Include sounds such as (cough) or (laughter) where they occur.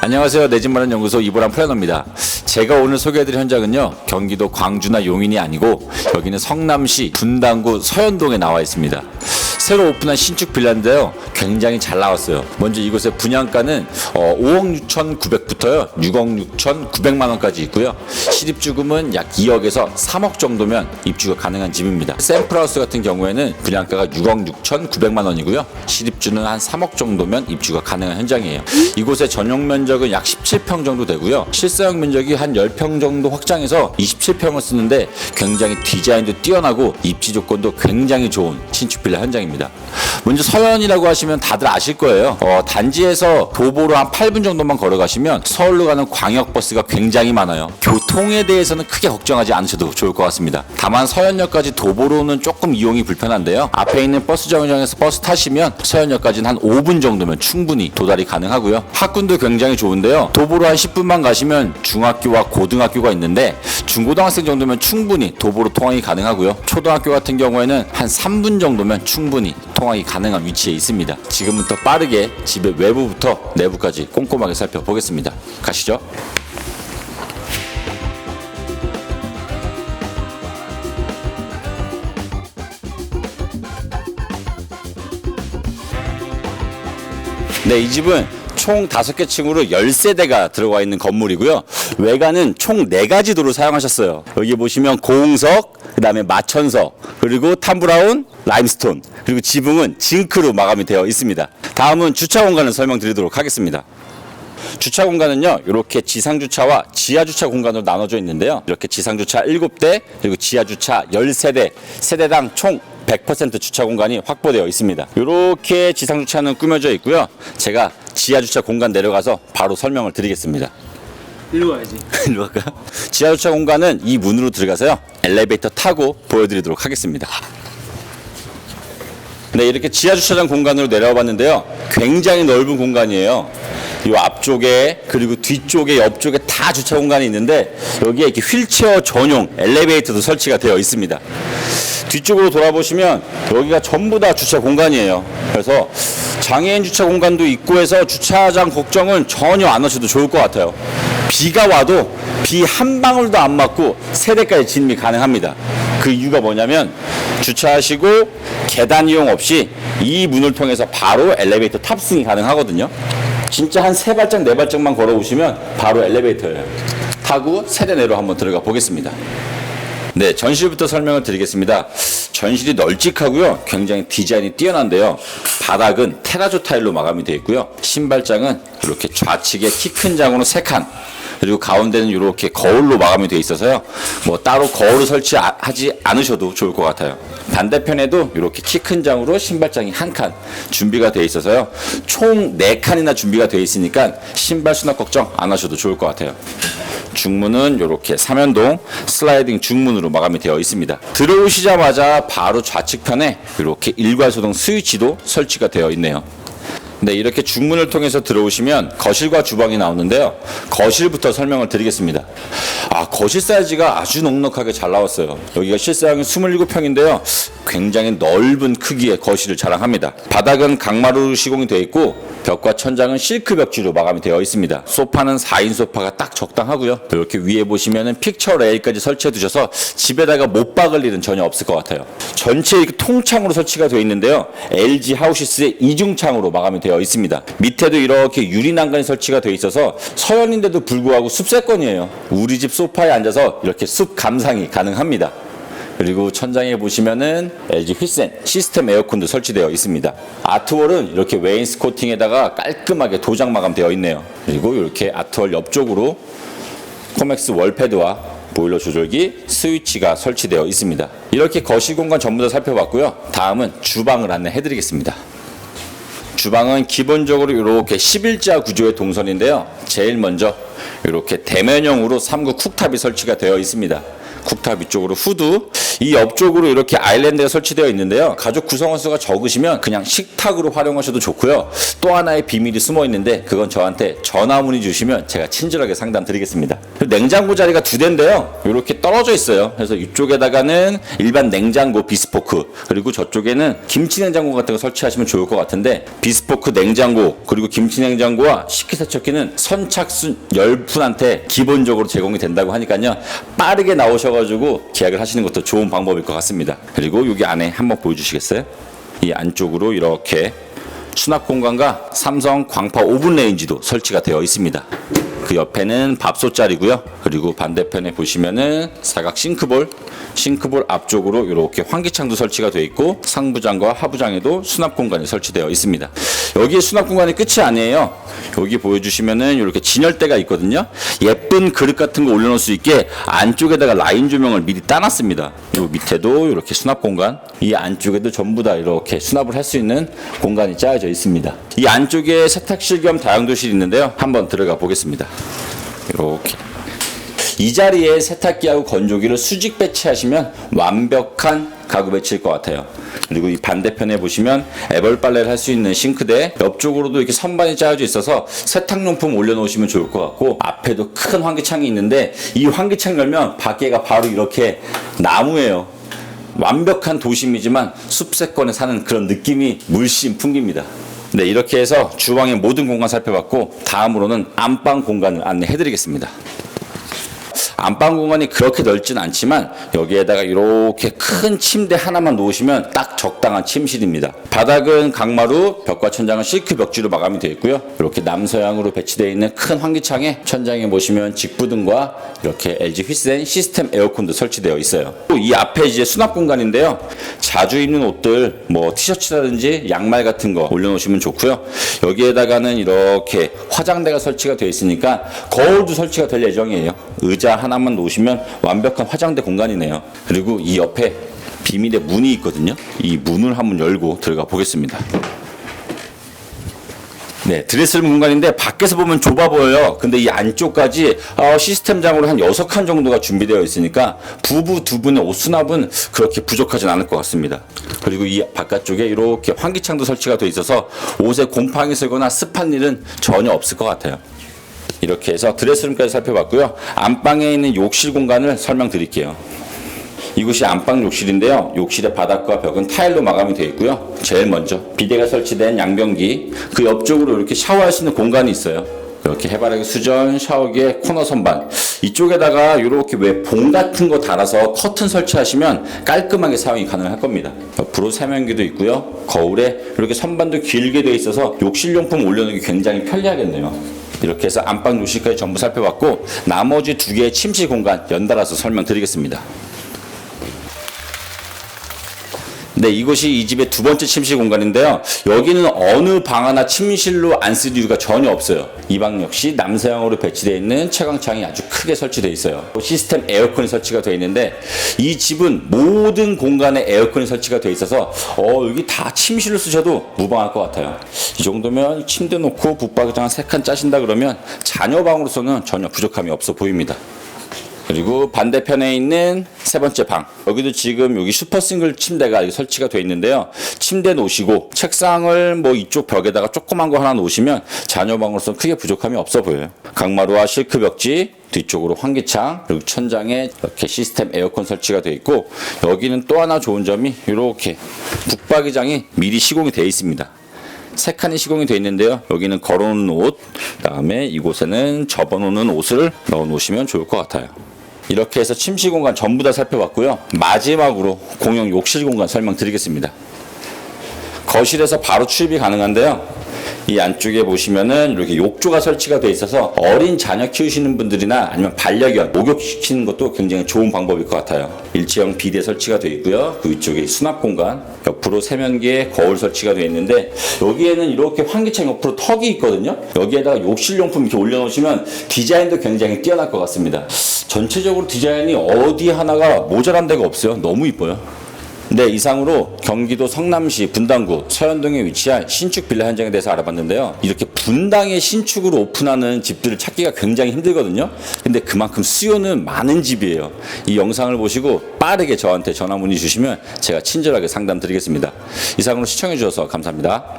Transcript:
안녕하세요. 내 집 마련 연구소 이보람 플래너입니다. 제가 오늘 소개해드릴 현장은요. 경기도 광주나 용인이 아니고 여기는 성남시 분당구 서현동에 나와 있습니다. 새로 오픈한 신축 빌라인데요. 굉장히 잘 나왔어요. 먼저 이곳의 분양가는 어, 5억 6,900부터요. 6억 6,900만 원까지 있고요. 실입주금은 약 2억에서 3억 정도면 입주가 가능한 집입니다. 샘플하우스 같은 경우에는 분양가가 6억 6,900만 원이고요. 실입주는 한 3억 정도면 입주가 가능한 현장이에요. 이곳의 전용 면적은 약 17평 정도 되고요. 실사용 면적이 한 10평 정도 확장해서 27평을 쓰는데 굉장히 디자인도 뛰어나고 입지 조건도 굉장히 좋은 신축 빌라 현장입니다. da. 먼저 서현이라고 하시면 다들 아실 거예요. 어, 단지에서 도보로 한 8분 정도만 걸어가시면 서울로 가는 광역버스가 굉장히 많아요. 교통에 대해서는 크게 걱정하지 않으셔도 좋을 것 같습니다. 다만 서현역까지 도보로는 조금 이용이 불편한데요. 앞에 있는 버스 정류장에서 버스 타시면 서현역까지는 한 5분 정도면 충분히 도달이 가능하고요. 학군도 굉장히 좋은데요. 도보로 한 10분만 가시면 중학교와 고등학교가 있는데 중고등학생 정도면 충분히 도보로 통학이 가능하고요. 초등학교 같은 경우에는 한 3분 정도면 충분히 통학이 가능한 위치에 있습니다. 지금부터 빠르게 집의 외부부터 내부까지 꼼꼼하게 살펴보겠습니다. 가시죠. 네, 이 집은 총 다섯 개 층으로 10세대가 들어가 있는 건물이고요. 외관은 총 네가지 도로 사용하셨어요. 여기 보시면 고흥석, 그 다음에 마천석, 그리고 탐브라운, 라임스톤, 그리고 지붕은 징크로 마감이 되어 있습니다. 다음은 주차 공간을 설명드리도록 하겠습니다. 주차 공간은요, 이렇게 지상 주차와 지하 주차 공간으로 나눠져 있는데요. 이렇게 지상 주차 7대, 그리고 지하 주차 13대, 세대당 총 100% 주차 공간이 확보되어 있습니다. 이렇게 지상 주차는 꾸며져 있고요. 제가 지하 주차 공간 내려가서 바로 설명을 드리겠습니다. 일로 와야지. (laughs) 일로 갈까요? 지하 주차 공간은 이 문으로 들어가서요. 엘리베이터 타고 보여드리도록 하겠습니다. 네, 이렇게 지하 주차장 공간으로 내려와 봤는데요. 굉장히 넓은 공간이에요. 이 앞쪽에 그리고 뒤쪽에 옆쪽에 다 주차 공간이 있는데 여기에 이렇게 휠체어 전용 엘리베이터도 설치가 되어 있습니다. 뒤쪽으로 돌아보시면 여기가 전부 다 주차 공간이에요. 그래서 장애인 주차 공간도 있고 해서 주차장 걱정은 전혀 안 하셔도 좋을 것 같아요. 비가 와도 비 한 방울도 안 맞고 세대까지 진입이 가능합니다. 그 이유가 뭐냐면 주차하시고 계단 이용 없이 이 문을 통해서 바로 엘리베이터 탑승이 가능하거든요. 진짜 한 세 발짝 네 발짝만 걸어오시면 바로 엘리베이터예요. 타고 세대 내로 한번 들어가 보겠습니다. 네, 전실부터 설명을 드리겠습니다. 전실이 널찍하고요. 굉장히 디자인이 뛰어난데요. 바닥은 테라조 타일로 마감이 되어 있고요. 신발장은 이렇게 좌측에 키 큰 장으로 3칸, 그리고 가운데는 이렇게 거울로 마감이 되어 있어서요. 뭐 따로 거울을 설치하지 않으셔도 좋을 것 같아요. 반대편에도 이렇게 키 큰 장으로 신발장이 한 칸 준비가 되어 있어서요. 총네 칸이나 준비가 되어 있으니까 신발 수납 걱정 안 하셔도 좋을 것 같아요. 중문은 이렇게 삼연동 슬라이딩 중문으로 마감이 되어 있습니다. 들어오시자마자 바로 좌측편에 이렇게 일괄소동 스위치도 설치가 되어 있네요. 네, 이렇게 중문을 통해서 들어오시면 거실과 주방이 나오는데요. 거실부터 설명을 드리겠습니다. 아, 거실 사이즈가 아주 넉넉하게 잘 나왔어요. 여기가 실사용이 27평인데요. 굉장히 넓은 크기의 거실을 자랑합니다. 바닥은 강마루 시공이 되어 있고 벽과 천장은 실크 벽지로 마감이 되어 있습니다. 소파는 4인 소파가 딱 적당하고요. 이렇게 위에 보시면은 픽처 레일까지 설치해 두셔서 집에다가 못 박을 일은 전혀 없을 것 같아요. 전체 이렇게 통창으로 설치가 되어 있는데요. LG 하우시스의 이중창으로 마감이 되어 있습니다. 밑에도 이렇게 유리 난간이 설치가 되어 있어서 서현인데도 불구하고 숲세권이에요. 우리 집 소파에 앉아서 이렇게 숲 감상이 가능합니다. 그리고 천장에 보시면은 LG 휘센 시스템 에어컨도 설치되어 있습니다. 아트월은 이렇게 웨인스코팅에다가 깔끔하게 도장 마감되어 있네요. 그리고 이렇게 아트월 옆쪽으로 코맥스 월패드와 보일러 조절기, 스위치가 설치되어 있습니다. 이렇게 거실 공간 전부 다 살펴봤고요. 다음은 주방을 안내해 드리겠습니다. 주방은 기본적으로 이렇게 11자 구조의 동선인데요. 제일 먼저 이렇게 대면형으로 3구 쿡탑이 설치가 되어 있습니다. 쿡탑 위쪽으로 후드, 이 옆쪽으로 이렇게 아일랜드가 설치되어 있는데요. 가족 구성원 수가 적으시면 그냥 식탁으로 활용하셔도 좋고요. 또 하나의 비밀이 숨어 있는데 그건 저한테 전화 문의 주시면 제가 친절하게 상담 드리겠습니다. 냉장고 자리가 두 대인데요. 이렇게 떨어져 있어요. 그래서 이쪽에다가는 일반 냉장고 비스포크 그리고 저쪽에는 김치 냉장고 같은 거 설치하시면 좋을 것 같은데 비스포크 냉장고 그리고 김치 냉장고와 식기세척기는 선착순 10분한테 기본적으로 제공이 된다고 하니까요. 빠르게 나오셔가지고 계약을 하시는 것도 좋은 방법일 것 같습니다. 그리고 여기 안에 한번 보여주시겠어요? 이 안쪽으로 이렇게 수납 공간과 삼성 광파 오븐 레인지도 설치가 되어 있습니다. 그 옆에는 밥솥 자리고요. 그리고 반대편에 보시면은 사각 싱크볼, 싱크볼 앞쪽으로 이렇게 환기창도 설치가 되어 있고 상부장과 하부장에도 수납 공간이 설치되어 있습니다. 여기에 수납 공간이 끝이 아니에요. 여기 보여주시면은 이렇게 진열대가 있거든요. 예쁜 그릇 같은 거 올려놓을 수 있게 안쪽에다가 라인 조명을 미리 따놨습니다. 요 밑에도 이렇게 수납 공간, 이 안쪽에도 전부 다 이렇게 수납을 할 수 있는 공간이 짜여져 있습니다. 이 안쪽에 세탁실 겸 다용도실이 있는데요. 한번 들어가 보겠습니다. 이렇게. 이 자리에 세탁기하고 건조기를 수직 배치하시면 완벽한 가구 배치일 것 같아요. 그리고 이 반대편에 보시면 애벌 빨래를 할 수 있는 싱크대 옆쪽으로도 이렇게 선반이 짜여져 있어서 세탁용품 올려놓으시면 좋을 것 같고 앞에도 큰 환기창이 있는데 이 환기창 열면 밖에가 바로 이렇게 나무예요. 완벽한 도심이지만 숲세권에 사는 그런 느낌이 물씬 풍깁니다. 네, 이렇게 해서 주방의 모든 공간 살펴봤고 다음으로는 안방 공간을 안내해드리겠습니다. 안방 공간이 그렇게 넓진 않지만 여기에다가 이렇게 큰 침대 하나만 놓으시면 딱 적당한 침실입니다. 바닥은 강마루, 벽과 천장은 실크 벽지로 마감이 되어 있고요. 이렇게 남서향으로 배치되어 있는 큰 환기창에 천장에 보시면 직부등과 이렇게 LG 휘센 시스템 에어컨도 설치되어 있어요. 또 이 앞에 이제 수납 공간인데요. 자주 입는 옷들 뭐 티셔츠라든지 양말 같은 거 올려놓으시면 좋고요. 여기에다가는 이렇게 화장대가 설치가 되어 있으니까 거울도 설치가 될 예정이에요. 의자 하나 만 놓으시면 완벽한 화장대 공간이네요. 그리고 이 옆에 비밀의 문이 있거든요. 이 문을 한번 열고 들어가 보겠습니다. 네, 드레스룸 공간인데 밖에서 보면 좁아 보여요. 근데 이 안쪽까지 어, 시스템장으로 한 6칸 정도가 준비되어 있으니까 부부 두 분의 옷 수납은 그렇게 부족하진 않을 것 같습니다. 그리고 이 바깥쪽에 이렇게 환기창도 설치가 되어 있어서 옷에 곰팡이 슬거나 습한 일은 전혀 없을 것 같아요. 이렇게 해서 드레스룸까지 살펴봤고요. 안방에 있는 욕실 공간을 설명드릴게요. 이곳이 안방 욕실인데요. 욕실의 바닥과 벽은 타일로 마감이 되어 있고요. 제일 먼저 비데가 설치된 양변기, 그 옆쪽으로 이렇게 샤워할 수 있는 공간이 있어요. 이렇게 해바라기 수전, 샤워기에 코너 선반 이쪽에다가 이렇게 왜 봉 같은 거 달아서 커튼 설치하시면 깔끔하게 사용이 가능할 겁니다. 옆으로 세면기도 있고요. 거울에 이렇게 선반도 길게 되어 있어서 욕실용품 올려놓기 굉장히 편리하겠네요. 이렇게 해서 안방 욕실까지 전부 살펴봤고 나머지 두 개의 침실 공간 연달아서 설명드리겠습니다. 네, 이곳이 이 집의 두 번째 침실 공간인데요. 여기는 어느 방 하나 침실로 안 쓸 이유가 전혀 없어요. 이 방 역시 남서향으로 배치되어 있는 채광창이 아주 크게 설치되어 있어요. 시스템 에어컨이 설치가 되어 있는데 이 집은 모든 공간에 에어컨이 설치가 되어 있어서 어, 여기 다 침실로 쓰셔도 무방할 것 같아요. 이 정도면 침대 놓고 붙박이장 한 세 칸 짜신다 그러면 자녀 방으로서는 전혀 부족함이 없어 보입니다. 그리고 반대편에 있는 세 번째 방. 여기도 지금 여기 슈퍼 싱글 침대가 설치가 되어 있는데요. 침대 놓으시고 책상을 뭐 이쪽 벽에다가 조그만 거 하나 놓으시면 자녀 방으로서 크게 부족함이 없어 보여요. 강마루와 실크 벽지, 뒤쪽으로 환기창, 그리고 천장에 이렇게 시스템 에어컨 설치가 되어 있고 여기는 또 하나 좋은 점이 이렇게 북박이장이 미리 시공이 되어 있습니다. 세 칸이 시공이 되어 있는데요. 여기는 걸어놓는 옷, 그다음에 이곳에는 접어놓는 옷을 넣어 놓으시면 좋을 것 같아요. 이렇게 해서 침실 공간 전부 다 살펴봤고요. 마지막으로 공용 욕실 공간 설명드리겠습니다. 거실에서 바로 출입이 가능한데요. 이 안쪽에 보시면은 이렇게 욕조가 설치가 되어 있어서 어린 자녀 키우시는 분들이나 아니면 반려견 목욕시키는 것도 굉장히 좋은 방법일 것 같아요. 일체형 비대 설치가 되어 있고요. 그 위쪽에 수납 공간, 옆으로 세면기에 거울 설치가 되어 있는데 여기에는 이렇게 환기창 옆으로 턱이 있거든요. 여기에다가 욕실용품 이렇게 올려놓으시면 디자인도 굉장히 뛰어날 것 같습니다. 전체적으로 디자인이 어디 하나가 모자란 데가 없어요. 너무 이뻐요. 네, 이상으로 경기도 성남시 분당구 서현동에 위치한 신축 빌라 현장에 대해서 알아봤는데요. 이렇게 분당에 신축으로 오픈하는 집들을 찾기가 굉장히 힘들거든요. 근데 그만큼 수요는 많은 집이에요. 이 영상을 보시고 빠르게 저한테 전화 문의 주시면 제가 친절하게 상담 드리겠습니다. 이상으로 시청해 주셔서 감사합니다.